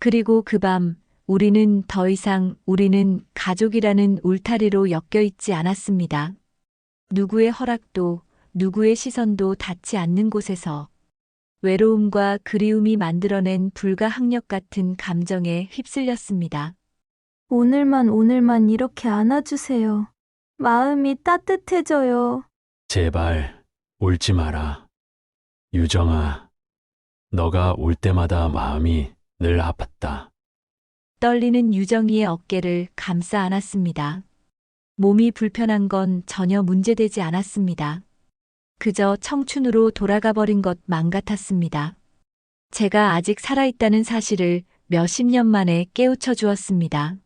그리고 그 밤 우리는 더 이상 우리는 가족이라는 울타리로 엮여 있지 않았습니다. 누구의 허락도 누구의 시선도 닿지 않는 곳에서 외로움과 그리움이 만들어낸 불가항력 같은 감정에 휩쓸렸습니다. 오늘만 오늘만 이렇게 안아주세요. 마음이 따뜻해져요. 제발 울지 마라. 유정아, 너가 울 때마다 마음이 늘 아팠다. 떨리는 유정이의 어깨를 감싸 안았습니다. 몸이 불편한 건 전혀 문제되지 않았습니다. 그저 청춘으로 돌아가 버린 것만 같았습니다. 제가 아직 살아있다는 사실을 몇십 년 만에 깨우쳐 주었습니다.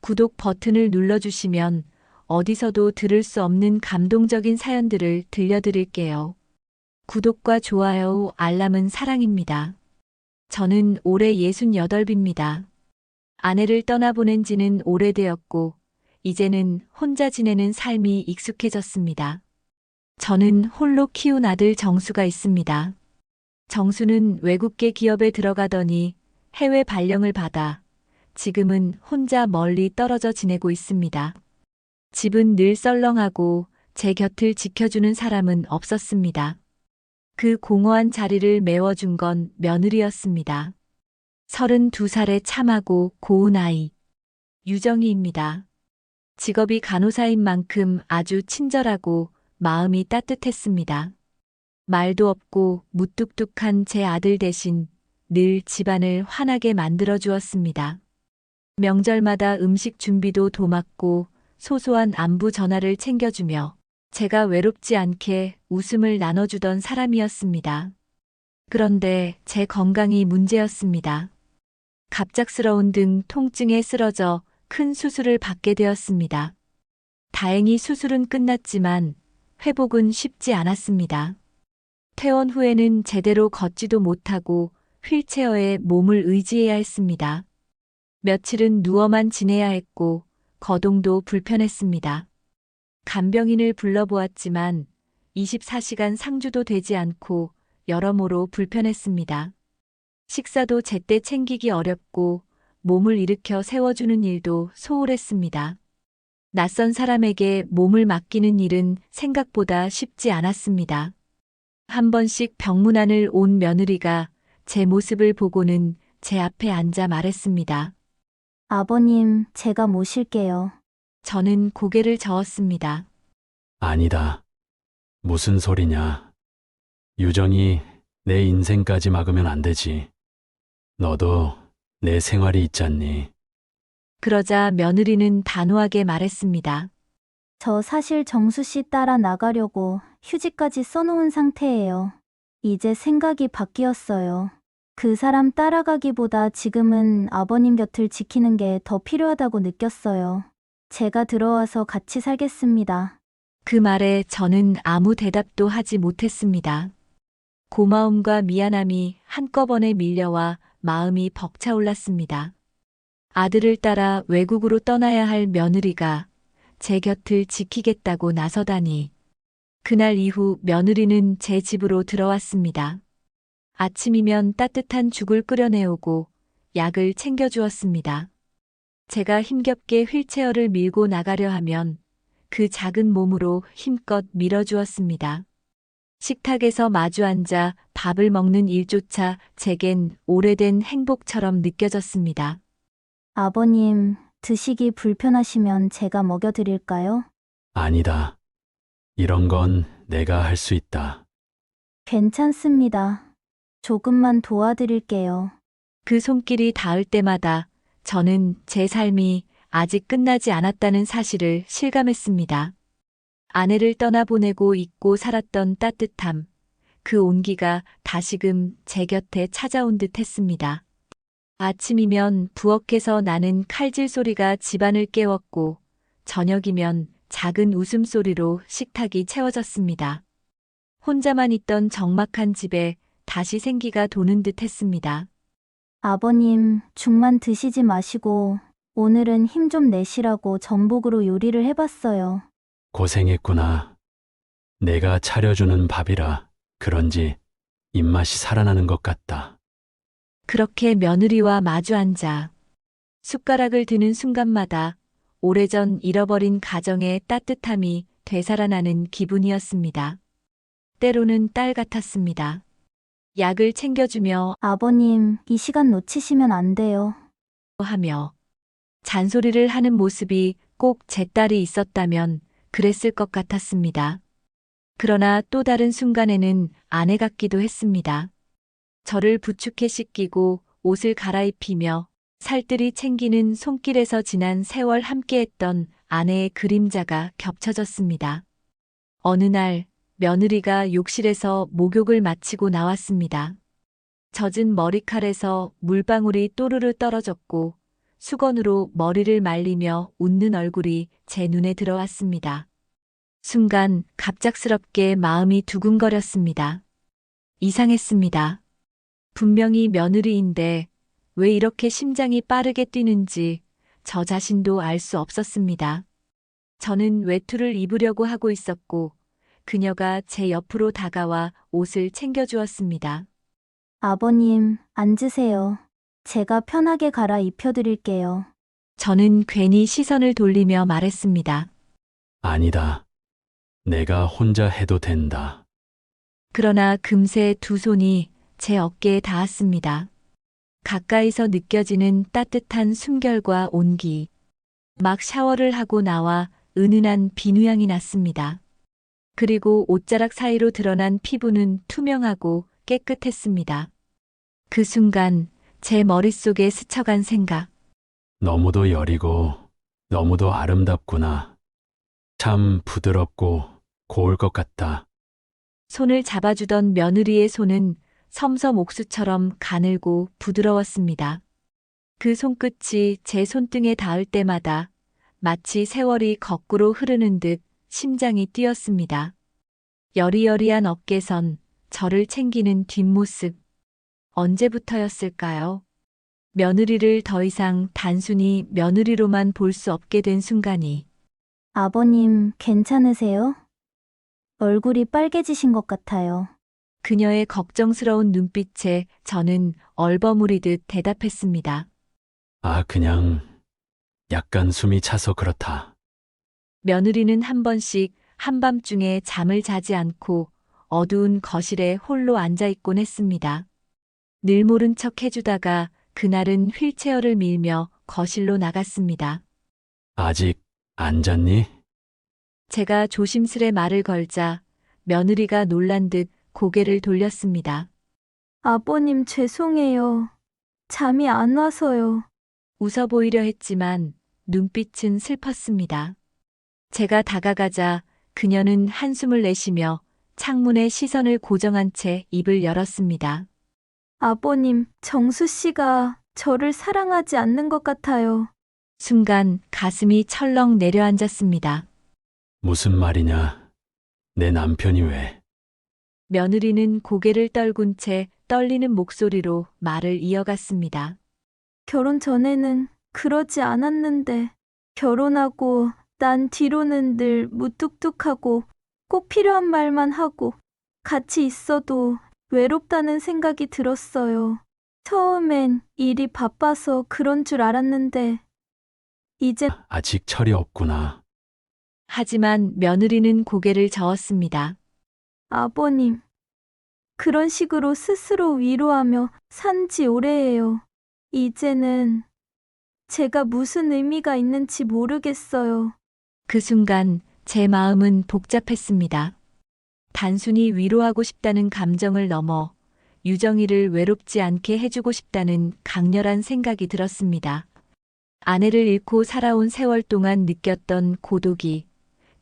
구독 버튼을 눌러주시면 어디서도 들을 수 없는 감동적인 사연들을 들려드릴게요. 구독과 좋아요, 알람은 사랑입니다. 저는 올해 68입니다. 아내를 떠나보낸 지는 오래되었고, 이제는 혼자 지내는 삶이 익숙해졌습니다. 저는 홀로 키운 아들 정수가 있습니다. 정수는 외국계 기업에 들어가더니 해외 발령을 받아 지금은 혼자 멀리 떨어져 지내고 있습니다. 집은 늘 썰렁하고 제 곁을 지켜주는 사람은 없었습니다. 그 공허한 자리를 메워준 건 며느리였습니다. 32살의 참하고 고운 아이. 유정이입니다. 직업이 간호사인 만큼 아주 친절하고 마음이 따뜻했습니다. 말도 없고 무뚝뚝한 제 아들 대신 늘 집안을 환하게 만들어 주었습니다. 명절마다 음식 준비도 도맡고 소소한 안부 전화를 챙겨주며 제가 외롭지 않게 웃음을 나눠주던 사람이었습니다. 그런데 제 건강이 문제였습니다. 갑작스러운 등 통증에 쓰러져 큰 수술을 받게 되었습니다. 다행히 수술은 끝났지만 회복은 쉽지 않았습니다. 퇴원 후에는 제대로 걷지도 못하고 휠체어에 몸을 의지해야 했습니다. 며칠은 누워만 지내야 했고 거동도 불편했습니다. 간병인을 불러보았지만 24시간 상주도 되지 않고 여러모로 불편했습니다. 식사도 제때 챙기기 어렵고 몸을 일으켜 세워주는 일도 소홀했습니다. 낯선 사람에게 몸을 맡기는 일은 생각보다 쉽지 않았습니다. 한 번씩 병문안을 온 며느리가 제 모습을 보고는 제 앞에 앉아 말했습니다. 아버님, 제가 모실게요. 저는 고개를 저었습니다. 아니다. 무슨 소리냐. 유정이 내 인생까지 막으면 안 되지. 너도 내 생활이 있잖니. 그러자 며느리는 단호하게 말했습니다. 저 사실 정수 씨 따라 나가려고 휴지까지 써놓은 상태예요. 이제 생각이 바뀌었어요. 그 사람 따라가기보다 지금은 아버님 곁을 지키는 게 더 필요하다고 느꼈어요. 제가 들어와서 같이 살겠습니다. 그 말에 저는 아무 대답도 하지 못했습니다. 고마움과 미안함이 한꺼번에 밀려와 마음이 벅차올랐습니다. 아들을 따라 외국으로 떠나야 할 며느리가 제 곁을 지키겠다고 나서다니. 그날 이후 며느리는 제 집으로 들어왔습니다. 아침이면 따뜻한 죽을 끓여내오고 약을 챙겨주었습니다. 제가 힘겹게 휠체어를 밀고 나가려 하면 그 작은 몸으로 힘껏 밀어주었습니다. 식탁에서 마주 앉아 밥을 먹는 일조차 제겐 오래된 행복처럼 느껴졌습니다. 아버님, 드시기 불편하시면 제가 먹여드릴까요? 아니다. 이런 건 내가 할 수 있다. 괜찮습니다. 조금만 도와드릴게요. 그 손길이 닿을 때마다 저는 제 삶이 아직 끝나지 않았다는 사실을 실감했습니다. 아내를 떠나보내고 잊고 살았던 따뜻함, 그 온기가 다시금 제 곁에 찾아온 듯 했습니다. 아침이면 부엌에서 나는 칼질 소리가 집안을 깨웠고, 저녁이면 작은 웃음소리로 식탁이 채워졌습니다. 혼자만 있던 적막한 집에 다시 생기가 도는 듯 했습니다. 아버님, 죽만 드시지 마시고 오늘은 힘 좀 내시라고 전복으로 요리를 해봤어요. 고생했구나. 내가 차려주는 밥이라 그런지 입맛이 살아나는 것 같다. 그렇게 며느리와 마주 앉아 숟가락을 드는 순간마다 오래전 잃어버린 가정의 따뜻함이 되살아나는 기분이었습니다. 때로는 딸 같았습니다. 약을 챙겨주며 아버님, 이 시간 놓치시면 안 돼요. 하며 잔소리를 하는 모습이 꼭 제 딸이 있었다면 그랬을 것 같았습니다. 그러나 또 다른 순간에는 아내 같기도 했습니다. 저를 부축해 씻기고 옷을 갈아입히며 살뜰히 챙기는 손길에서 지난 세월 함께했던 아내의 그림자가 겹쳐졌습니다. 어느 날 며느리가 욕실에서 목욕을 마치고 나왔습니다. 젖은 머리칼에서 물방울이 또르르 떨어졌고 수건으로 머리를 말리며 웃는 얼굴이 제 눈에 들어왔습니다. 순간 갑작스럽게 마음이 두근거렸습니다. 이상했습니다. 분명히 며느리인데 왜 이렇게 심장이 빠르게 뛰는지 저 자신도 알 수 없었습니다. 저는 외투를 입으려고 하고 있었고 그녀가 제 옆으로 다가와 옷을 챙겨주었습니다. 아버님, 앉으세요. 제가 편하게 갈아 입혀드릴게요. 저는 괜히 시선을 돌리며 말했습니다. 아니다. 내가 혼자 해도 된다. 그러나 금세 두 손이 제 어깨에 닿았습니다. 가까이서 느껴지는 따뜻한 숨결과 온기. 막 샤워를 하고 나와 은은한 비누향이 났습니다. 그리고 옷자락 사이로 드러난 피부는 투명하고 깨끗했습니다. 그 순간 제 머릿속에 스쳐간 생각. 너무도 여리고 너무도 아름답구나. 참 부드럽고 고울 것 같다. 손을 잡아주던 며느리의 손은 섬섬 옥수처럼 가늘고 부드러웠습니다. 그 손끝이 제 손등에 닿을 때마다 마치 세월이 거꾸로 흐르는 듯 심장이 뛰었습니다. 여리여리한 어깨선 저를 챙기는 뒷모습. 언제부터였을까요? 며느리를 더 이상 단순히 며느리로만 볼 수 없게 된 순간이 아버님, 괜찮으세요? 얼굴이 빨개지신 것 같아요. 그녀의 걱정스러운 눈빛에 저는 얼버무리듯 대답했습니다. 아, 그냥 약간 숨이 차서 그렇다. 며느리는 한 번씩 한밤중에 잠을 자지 않고 어두운 거실에 홀로 앉아 있곤 했습니다. 늘 모른 척 해주다가 그날은 휠체어를 밀며 거실로 나갔습니다. 아직 안 잤니? 제가 조심스레 말을 걸자 며느리가 놀란 듯 고개를 돌렸습니다. 아버님, 죄송해요. 잠이 안 와서요. 웃어 보이려 했지만 눈빛은 슬펐습니다. 제가 다가가자 그녀는 한숨을 내쉬며 창문에 시선을 고정한 채 입을 열었습니다. 아버님, 정수 씨가 저를 사랑하지 않는 것 같아요. 순간 가슴이 철렁 내려앉았습니다. 무슨 말이냐? 내 남편이 왜? 며느리는 고개를 떨군 채 떨리는 목소리로 말을 이어갔습니다. 결혼 전에는 그러지 않았는데, 결혼하고 난 뒤로는 늘 무뚝뚝하고 꼭 필요한 말만 하고 같이 있어도 외롭다는 생각이 들었어요. 처음엔 일이 바빠서 그런 줄 알았는데, 이제 아직 철이 없구나. 하지만 며느리는 고개를 저었습니다. 아버님, 그런 식으로 스스로 위로하며 산 지 오래예요. 이제는 제가 무슨 의미가 있는지 모르겠어요. 그 순간 제 마음은 복잡했습니다. 단순히 위로하고 싶다는 감정을 넘어 유정이를 외롭지 않게 해주고 싶다는 강렬한 생각이 들었습니다. 아내를 잃고 살아온 세월 동안 느꼈던 고독이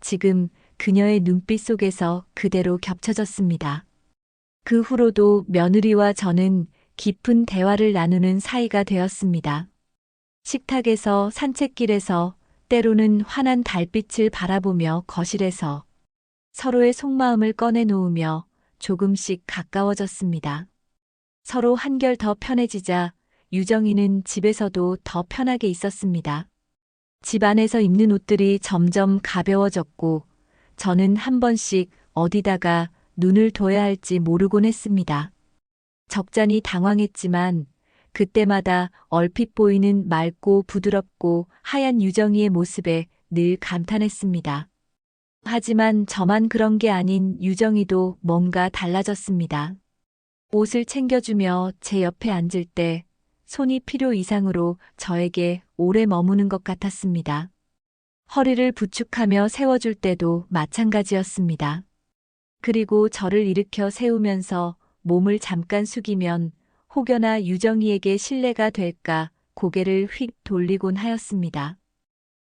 지금 그녀의 눈빛 속에서 그대로 겹쳐졌습니다. 그 후로도 며느리와 저는 깊은 대화를 나누는 사이가 되었습니다. 식탁에서 산책길에서 때로는 환한 달빛을 바라보며 거실에서 서로의 속마음을 꺼내놓으며 조금씩 가까워졌습니다. 서로 한결 더 편해지자 유정이는 집에서도 더 편하게 있었습니다. 집 안에서 입는 옷들이 점점 가벼워졌고 저는 한 번씩 어디다가 눈을 둬야 할지 모르곤 했습니다. 적잖이 당황했지만 그때마다 얼핏 보이는 맑고 부드럽고 하얀 유정이의 모습에 늘 감탄했습니다. 하지만 저만 그런 게 아닌 유정이도 뭔가 달라졌습니다. 옷을 챙겨주며 제 옆에 앉을 때 손이 필요 이상으로 저에게 오래 머무는 것 같았습니다. 허리를 부축하며 세워줄 때도 마찬가지였습니다. 그리고 저를 일으켜 세우면서 몸을 잠깐 숙이면 혹여나 유정이에게 신뢰가 될까 고개를 휙 돌리곤 하였습니다.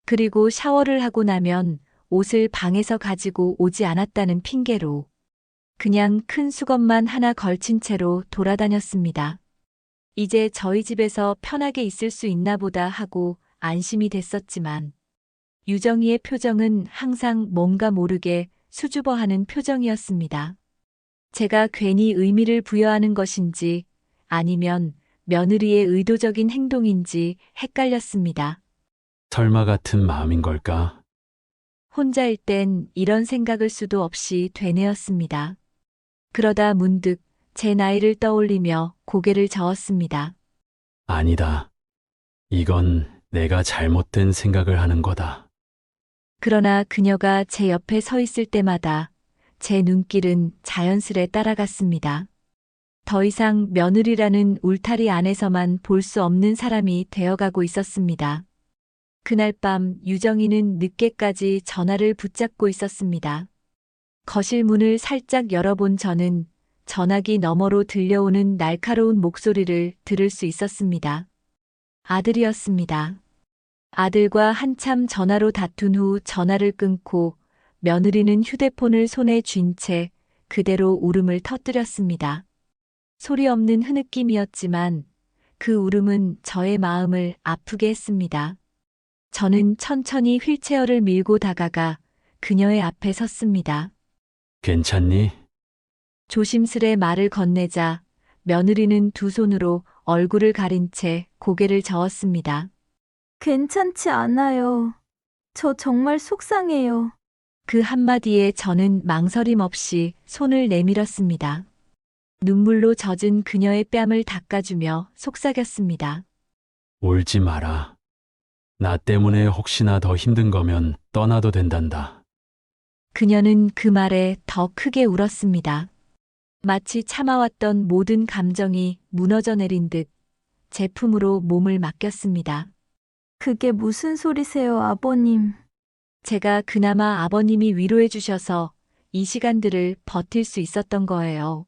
그리고 샤워를 하고 나면 옷을 방에서 가지고 오지 않았다는 핑계로 그냥 큰 수건만 하나 걸친 채로 돌아다녔습니다. 이제 저희 집에서 편하게 있을 수 있나 보다 하고 안심이 됐었지만 유정이의 표정은 항상 뭔가 모르게 수줍어하는 표정이었습니다. 제가 괜히 의미를 부여하는 것인지 아니면 며느리의 의도적인 행동인지 헷갈렸습니다. 설마 같은 마음인 걸까? 혼자일 땐 이런 생각을 수도 없이 되뇌었습니다. 그러다 문득 제 나이를 떠올리며 고개를 저었습니다. 아니다. 이건 내가 잘못된 생각을 하는 거다. 그러나 그녀가 제 옆에 서 있을 때마다 제 눈길은 자연스레 따라갔습니다. 더 이상 며느리라는 울타리 안에서만 볼 수 없는 사람이 되어가고 있었습니다. 그날 밤 유정이는 늦게까지 전화를 붙잡고 있었습니다. 거실 문을 살짝 열어본 저는 전화기 너머로 들려오는 날카로운 목소리를 들을 수 있었습니다. 아들이었습니다. 아들과 한참 전화로 다툰 후 전화를 끊고 며느리는 휴대폰을 손에 쥔 채 그대로 울음을 터뜨렸습니다. 소리 없는 흐느낌이었지만 그 울음은 저의 마음을 아프게 했습니다. 저는 천천히 휠체어를 밀고 다가가 그녀의 앞에 섰습니다. 괜찮니? 조심스레 말을 건네자 며느리는 두 손으로 얼굴을 가린 채 고개를 저었습니다. 괜찮지 않아요. 저 정말 속상해요. 그 한마디에 저는 망설임 없이 손을 내밀었습니다. 눈물로 젖은 그녀의 뺨을 닦아주며 속삭였습니다. 울지 마라. 나 때문에 혹시나 더 힘든 거면 떠나도 된단다. 그녀는 그 말에 더 크게 울었습니다. 마치 참아왔던 모든 감정이 무너져 내린 듯 제품으로 몸을 맡겼습니다. 그게 무슨 소리세요, 아버님? 제가 그나마 아버님이 위로해 주셔서 이 시간들을 버틸 수 있었던 거예요.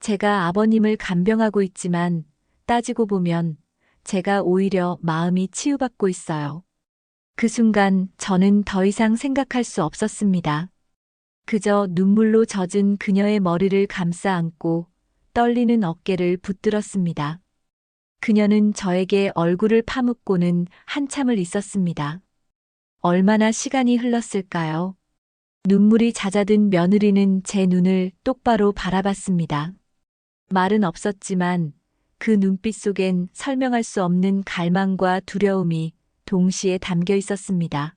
제가 아버님을 간병하고 있지만 따지고 보면 제가 오히려 마음이 치유받고 있어요. 그 순간 저는 더 이상 생각할 수 없었습니다. 그저 눈물로 젖은 그녀의 머리를 감싸 안고 떨리는 어깨를 붙들었습니다. 그녀는 저에게 얼굴을 파묻고는 한참을 있었습니다. 얼마나 시간이 흘렀을까요? 눈물이 잦아든 며느리는 제 눈을 똑바로 바라봤습니다. 말은 없었지만 그 눈빛 속엔 설명할 수 없는 갈망과 두려움이 동시에 담겨 있었습니다.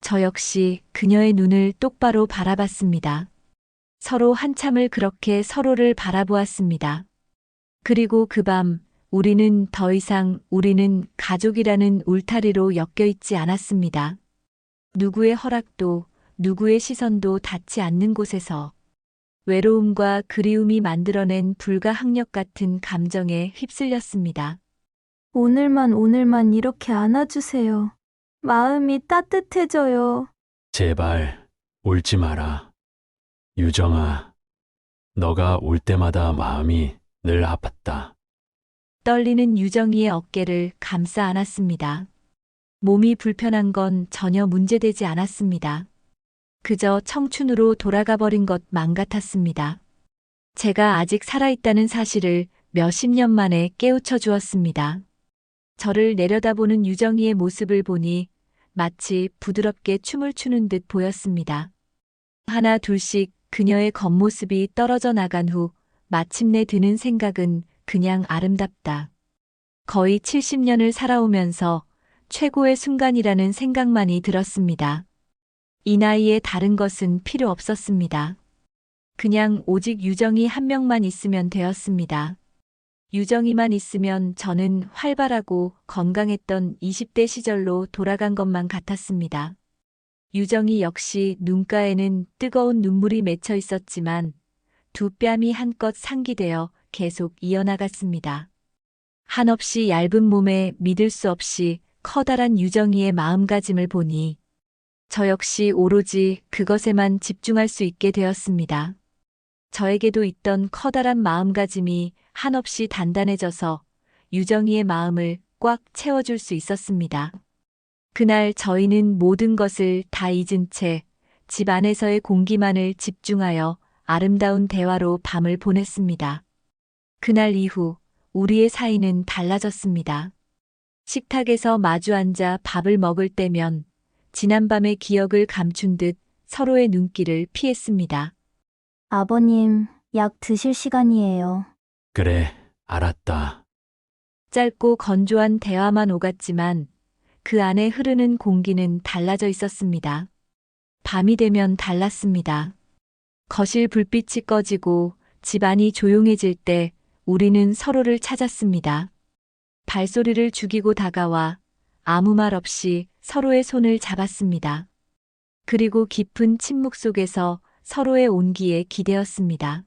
저 역시 그녀의 눈을 똑바로 바라봤습니다. 서로 한참을 그렇게 서로를 바라보았습니다. 그리고 그 밤 우리는 더 이상 우리는 가족이라는 울타리로 엮여 있지 않았습니다. 누구의 허락도 누구의 시선도 닿지 않는 곳에서 외로움과 그리움이 만들어낸 불가항력 같은 감정에 휩쓸렸습니다. 오늘만 오늘만 이렇게 안아주세요. 마음이 따뜻해져요. 제발 울지 마라. 유정아, 너가 울 때마다 마음이 늘 아팠다. 떨리는 유정이의 어깨를 감싸 안았습니다. 몸이 불편한 건 전혀 문제되지 않았습니다. 그저 청춘으로 돌아가 버린 것만 같았습니다. 제가 아직 살아있다는 사실을 몇십 년 만에 깨우쳐 주었습니다. 저를 내려다보는 유정이의 모습을 보니 마치 부드럽게 춤을 추는 듯 보였습니다. 하나 둘씩 그녀의 겉모습이 떨어져 나간 후 마침내 드는 생각은 그냥 아름답다. 거의 70년을 살아오면서 최고의 순간이라는 생각만이 들었습니다. 이 나이에 다른 것은 필요 없었습니다. 그냥 오직 유정이 한 명만 있으면 되었습니다. 유정이만 있으면 저는 활발하고 건강했던 20대 시절로 돌아간 것만 같았습니다. 유정이 역시 눈가에는 뜨거운 눈물이 맺혀 있었지만 두 뺨이 한껏 상기되어 계속 이어나갔습니다. 한없이 얇은 몸에 믿을 수 없이 커다란 유정이의 마음가짐을 보니 저 역시 오로지 그것에만 집중할 수 있게 되었습니다. 저에게도 있던 커다란 마음가짐이 한없이 단단해져서 유정이의 마음을 꽉 채워줄 수 있었습니다. 그날 저희는 모든 것을 다 잊은 채 집 안에서의 공기만을 집중하여 아름다운 대화로 밤을 보냈습니다. 그날 이후 우리의 사이는 달라졌습니다. 식탁에서 마주 앉아 밥을 먹을 때면 지난밤의 기억을 감춘 듯 서로의 눈길을 피했습니다. 아버님, 약 드실 시간이에요. 그래, 알았다. 짧고 건조한 대화만 오갔지만 그 안에 흐르는 공기는 달라져 있었습니다. 밤이 되면 달랐습니다. 거실 불빛이 꺼지고 집안이 조용해질 때 우리는 서로를 찾았습니다. 발소리를 죽이고 다가와 아무 말 없이 서로의 손을 잡았습니다. 그리고 깊은 침묵 속에서 서로의 온기에 기대었습니다.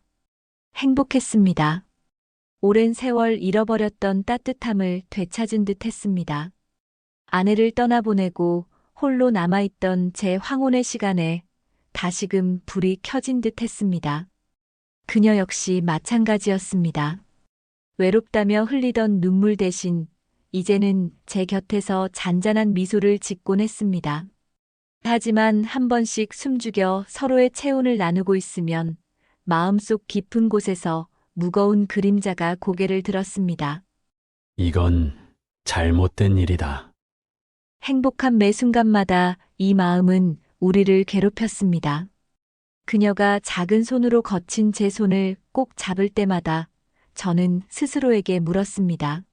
행복했습니다. 오랜 세월 잃어버렸던 따뜻함을 되찾은 듯 했습니다. 아내를 떠나보내고 홀로 남아있던 제 황혼의 시간에 다시금 불이 켜진 듯 했습니다. 그녀 역시 마찬가지였습니다. 외롭다며 흘리던 눈물 대신 이제는 제 곁에서 잔잔한 미소를 짓곤 했습니다. 하지만 한 번씩 숨죽여 서로의 체온을 나누고 있으면 마음속 깊은 곳에서 무거운 그림자가 고개를 들었습니다. 이건 잘못된 일이다. 행복한 매 순간마다 이 마음은 우리를 괴롭혔습니다. 그녀가 작은 손으로 거친 제 손을 꼭 잡을 때마다 저는 스스로에게 물었습니다.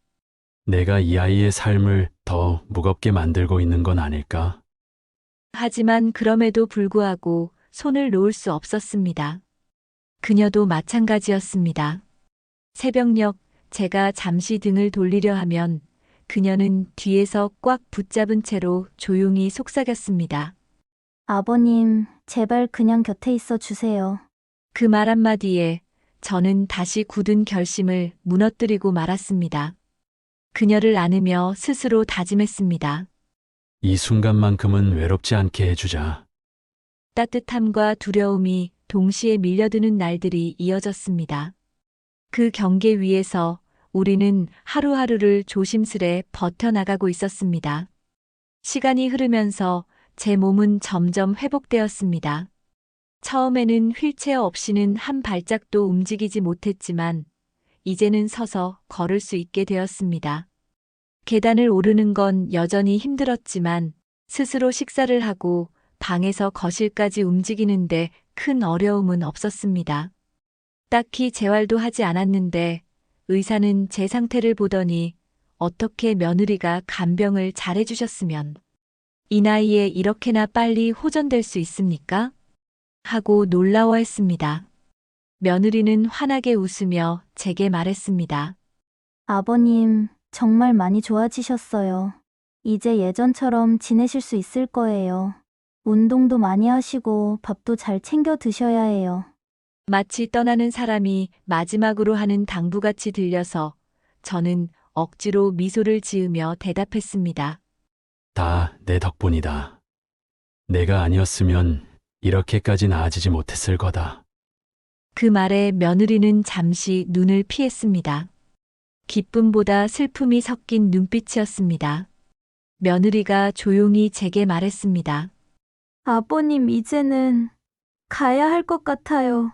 내가 이 아이의 삶을 더 무겁게 만들고 있는 건 아닐까? 하지만 그럼에도 불구하고 손을 놓을 수 없었습니다. 그녀도 마찬가지였습니다. 새벽녘 제가 잠시 등을 돌리려 하면 그녀는 뒤에서 꽉 붙잡은 채로 조용히 속삭였습니다. 아버님, 제발 그냥 곁에 있어 주세요. 그 말 한마디에 저는 다시 굳은 결심을 무너뜨리고 말았습니다. 그녀를 안으며 스스로 다짐했습니다. 이 순간만큼은 외롭지 않게 해주자. 따뜻함과 두려움이 동시에 밀려드는 날들이 이어졌습니다. 그 경계 위에서 우리는 하루하루를 조심스레 버텨나가고 있었습니다. 시간이 흐르면서 제 몸은 점점 회복되었습니다. 처음에는 휠체어 없이는 한 발짝도 움직이지 못했지만 이제는 서서 걸을 수 있게 되었습니다. 계단을 오르는 건 여전히 힘들었지만 스스로 식사를 하고 방에서 거실까지 움직이는데 큰 어려움은 없었습니다. 딱히 재활도 하지 않았는데 의사는 제 상태를 보더니 어떻게 며느리가 간병을 잘해주셨으면 이 나이에 이렇게나 빨리 호전될 수 있습니까? 하고 놀라워했습니다. 며느리는 환하게 웃으며 제게 말했습니다. 아버님, 정말 많이 좋아지셨어요. 이제 예전처럼 지내실 수 있을 거예요. 운동도 많이 하시고 밥도 잘 챙겨 드셔야 해요. 마치 떠나는 사람이 마지막으로 하는 당부같이 들려서 저는 억지로 미소를 지으며 대답했습니다. 다 내 덕분이다. 내가 아니었으면 이렇게까지 나아지지 못했을 거다. 그 말에 며느리는 잠시 눈을 피했습니다. 기쁨보다 슬픔이 섞인 눈빛이었습니다. 며느리가 조용히 제게 말했습니다. 아버님, 이제는 가야 할 것 같아요.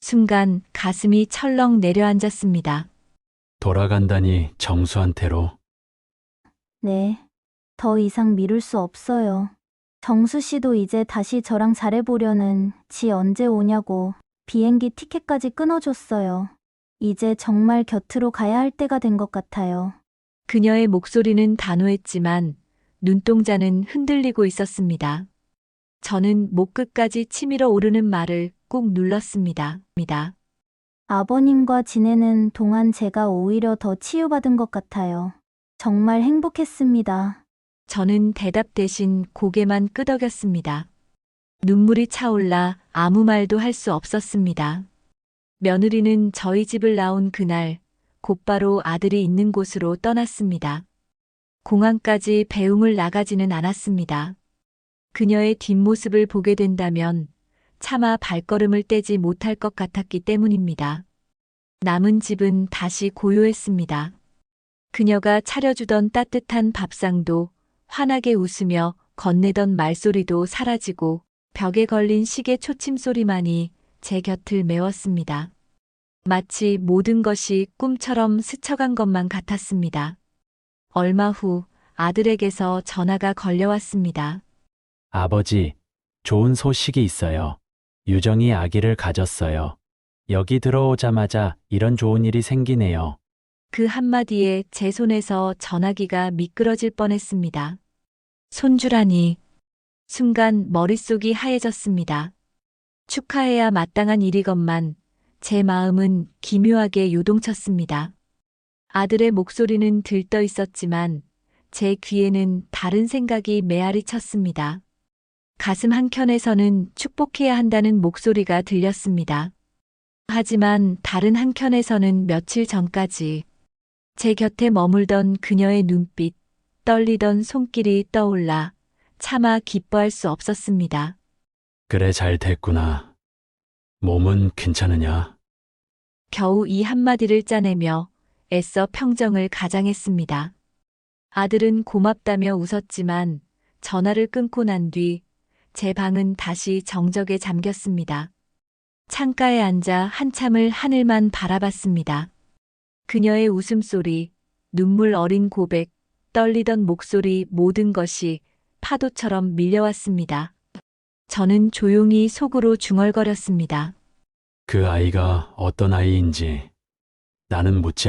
순간 가슴이 철렁 내려앉았습니다. 돌아간다니 정수한테로 네. 더 이상 미룰 수 없어요. 정수 씨도 이제 다시 저랑 잘해보려는 지 언제 오냐고 비행기 티켓까지 끊어줬어요. 이제 정말 곁으로 가야 할 때가 된 것 같아요. 그녀의 목소리는 단호했지만 눈동자는 흔들리고 있었습니다. 저는 목 끝까지 치밀어 오르는 말을 꾹 눌렀습니다. 입니다. 아버님과 지내는 동안 제가 오히려 더 치유받은 것 같아요. 정말 행복했습니다. 저는 대답 대신 고개만 끄덕였습니다. 눈물이 차올라 아무 말도 할 수 없었습니다. 며느리는 저희 집을 나온 그날 곧바로 아들이 있는 곳으로 떠났습니다. 공항까지 배웅을 나가지는 않았습니다. 그녀의 뒷모습을 보게 된다면 차마 발걸음을 떼지 못할 것 같았기 때문입니다. 남은 집은 다시 고요했습니다. 그녀가 차려주던 따뜻한 밥상도 환하게 웃으며 건네던 말소리도 사라지고 벽에 걸린 시계 초침 소리만이 제 곁을 메웠습니다. 마치 모든 것이 꿈처럼 스쳐간 것만 같았습니다. 얼마 후 아들에게서 전화가 걸려왔습니다. 아버지, 좋은 소식이 있어요. 유정이 아기를 가졌어요. 여기 들어오자마자 이런 좋은 일이 생기네요. 그 한마디에 제 손에서 전화기가 미끄러질 뻔했습니다. 손주라니. 순간 머릿속이 하얘졌습니다. 축하해야 마땅한 일이건만 제 마음은 기묘하게 요동쳤습니다. 아들의 목소리는 들떠 있었지만 제 귀에는 다른 생각이 메아리 쳤습니다. 가슴 한켠에서는 축복해야 한다는 목소리가 들렸습니다. 하지만 다른 한켠에서는 며칠 전까지 제 곁에 머물던 그녀의 눈빛, 떨리던 손길이 떠올라 차마 기뻐할 수 없었습니다. 그래, 잘 됐구나. 몸은 괜찮으냐? 겨우 이 한마디를 짜내며 애써 평정을 가장했습니다. 아들은 고맙다며 웃었지만 전화를 끊고 난 뒤 제 방은 다시 정적에 잠겼습니다. 창가에 앉아 한참을 하늘만 바라봤습니다. 그녀의 웃음소리, 눈물 어린 고백, 떨리던 목소리 모든 것이 파도처럼 밀려왔습니다. 저는 조용히 속으로 중얼거렸습니다. 그 아이가 어떤 아이인지 나는 묻지